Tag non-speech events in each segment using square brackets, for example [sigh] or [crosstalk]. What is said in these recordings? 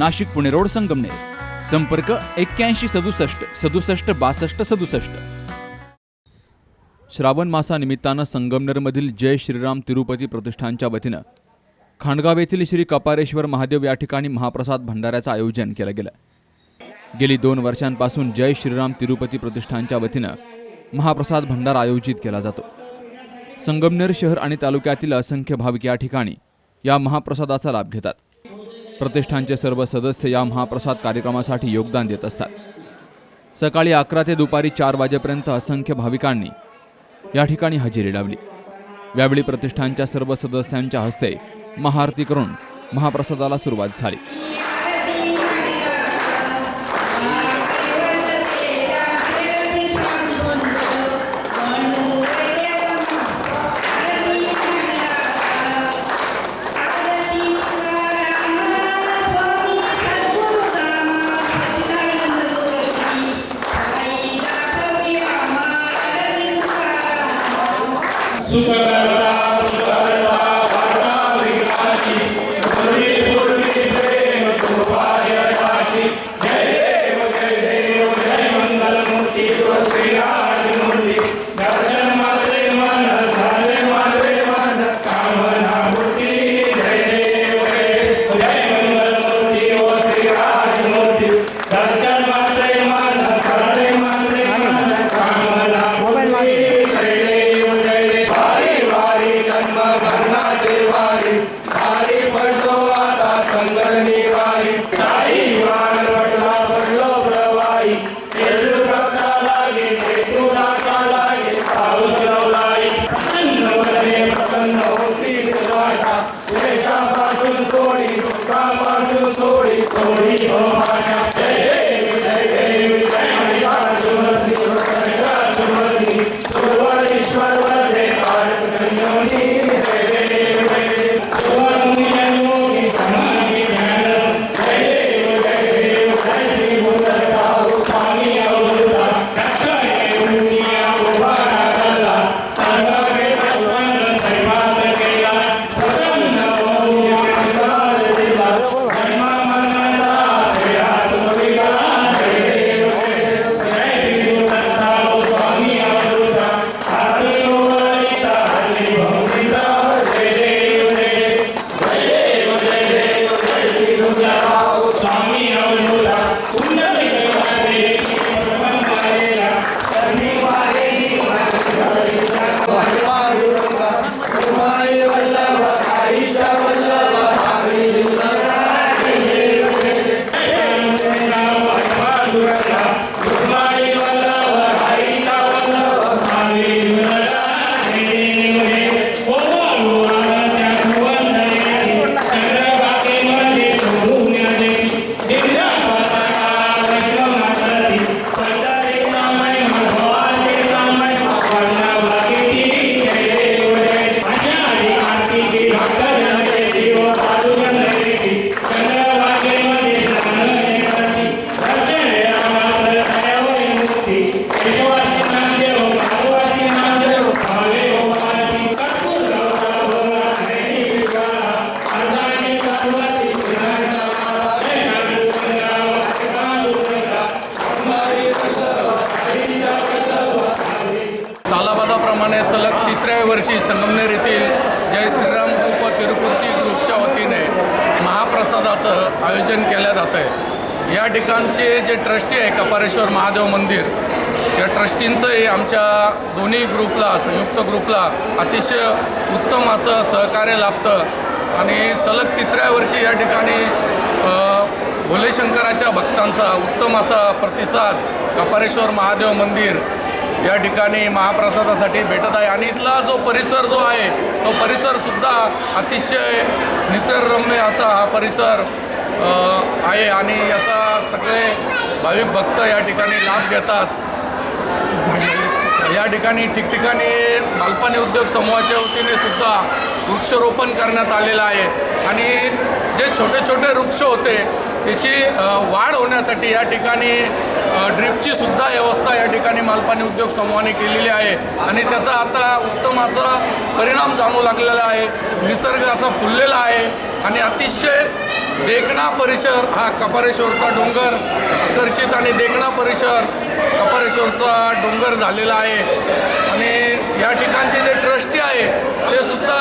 Nashik Pune road Sangamner. संपर्क एक्क्याऐंशी सदुसष्ट सदुसष्ट बासष्ट सदुसष्ट. श्रावण मासानिमित्तानं संगमनेरमधील जय श्रीराम तिरुपती प्रतिष्ठानच्या वतीनं खांडगाव येथील श्री कपारेश्वर महादेव या ठिकाणी महाप्रसाद भंडाऱ्याचं आयोजन केलं गेलं. गेली दोन वर्षांपासून जय श्रीराम तिरुपती प्रतिष्ठानच्या वतीनं महाप्रसाद भंडारा आयोजित केला जातो. संगमनेर शहर आणि तालुक्यातील असंख्य भाविक या ठिकाणी या महाप्रसादाचा लाभ घेतात. प्रतिष्ठानचे सर्व सदस्य या महाप्रसाद कार्यक्रमासाठी योगदान देत असतात. सकाळी अकरा ते दुपारी चार वाजेपर्यंत असंख्य भाविकांनी या ठिकाणी हजेरी लावली. यावेळी प्रतिष्ठानच्या सर्व सदस्यांच्या हस्ते महाआरती करून महाप्रसादाला सुरुवात झाली. Amen. [laughs] सालाबादाप्रमाणे सलग तिसऱ्या वर्षी संगमनेर येथील जय श्रीराम ग्रुप व तिरुपती ग्रुपच्या वतीने महाप्रसादाचं आयोजन केलं जातं आहे. या ठिकाणचे जे ट्रस्टी आहे कपारेश्वर महादेव मंदिर या ट्रस्टींचं हे आमच्या दोन्ही ग्रुपला संयुक्त ग्रुपला अतिशय उत्तम असं सहकार्य लाभतं. आणि सलग तिसऱ्या वर्षी या ठिकाणी भोलेशंकराच्या भक्तांचा उत्तम असा प्रतिसाद कपारेश्वर महादेव मंदिर या ठिकाणी महाप्रसादासाठी भेटत आहे. आणि इथला जो परिसर जो आहे तो परिसरसुद्धा अतिशय निसर्गरम्य असा हा परिसर आहे. आणि याचा सगळे भाविक भक्त या ठिकाणी लाभ घेतात. या ठिकाणी ठिकठिकाणी मालपानी उद्योग समूहाच्या वतीने सुद्धा वृक्षारोपण करण्यात आलेलं आहे. आणि जे छोटे छोटे वृक्ष होते त्याची वाढ होण्यासाठी या ठिकाणी ड्रिपची सुद्धा व्यवस्था या ठिकाणी मालपानी उद्योग समूहाने केलेली आहे. आणि त्याचा आता उत्तम असा परिणाम जाणू लागलेला आहे. निसर्ग असा फुललेला आहे. आणि अतिशय देखणा परिसर हा कपारेश्वरचा डोंगर आकर्षित आणि देखणा परिसर कपारेश्वरचा डोंगर झालेला आहे. आणि या ठिकाणचे जे ट्रस्टी आहे ते सुद्धा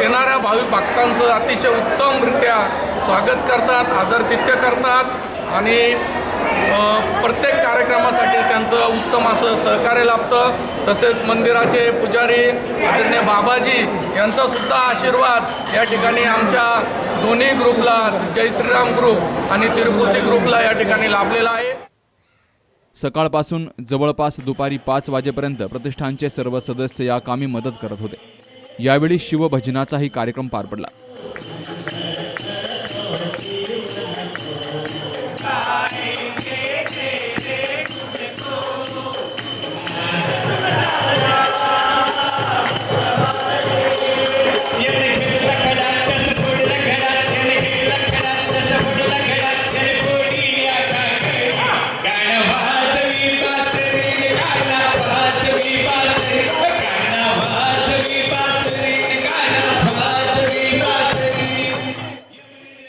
येणाऱ्या भाविक भक्तांचं अतिशय उत्तमरित्या स्वागत करतात आदरतिथ्य करतात आणि प्रत्येक कार्यक्रमासाठी त्यांचं उत्तम असं सहकार्य लाभतं. तसेच मंदिराचे पुजारी आदरणीय बाबाजी यांचासुद्धा आशीर्वाद या ठिकाणी आमच्या दोन्ही ग्रुपला जय श्रीराम ग्रुप आणि तिरुपती ग्रुपला या ठिकाणी लाभलेला आहे. सकाळपासून जवळपास दुपारी पाच वाजेपर्यंत प्रतिष्ठानचे सर्व सदस्य या कामी मदत करत होते. यावेळी शिवभजनाचाही कार्यक्रम पार पडला.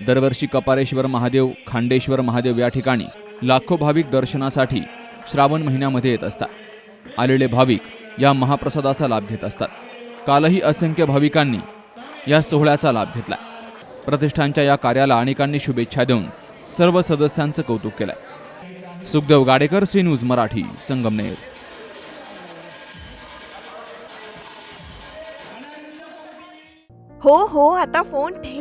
दरवर्षी कपारेश्वर महादेव खांडेश्वर महादेव या ठिकाणी लाखो भाविक दर्शनासाठी श्रावण महिन्यामध्ये येत असतात. आलेले भाविक या महाप्रसादाचा लाभ घेत असतात. कालही असंख्य भाविकांनी या सोहळ्याचा लाभ घेतला. प्रतिष्ठानच्या या कार्याला अनेकांनी शुभेच्छा देऊन सर्व सदस्यांचं कौतुक केलंय. Sukhdev Gadekar C news Marathi Sangamner. हो हो आता फोन ठेव.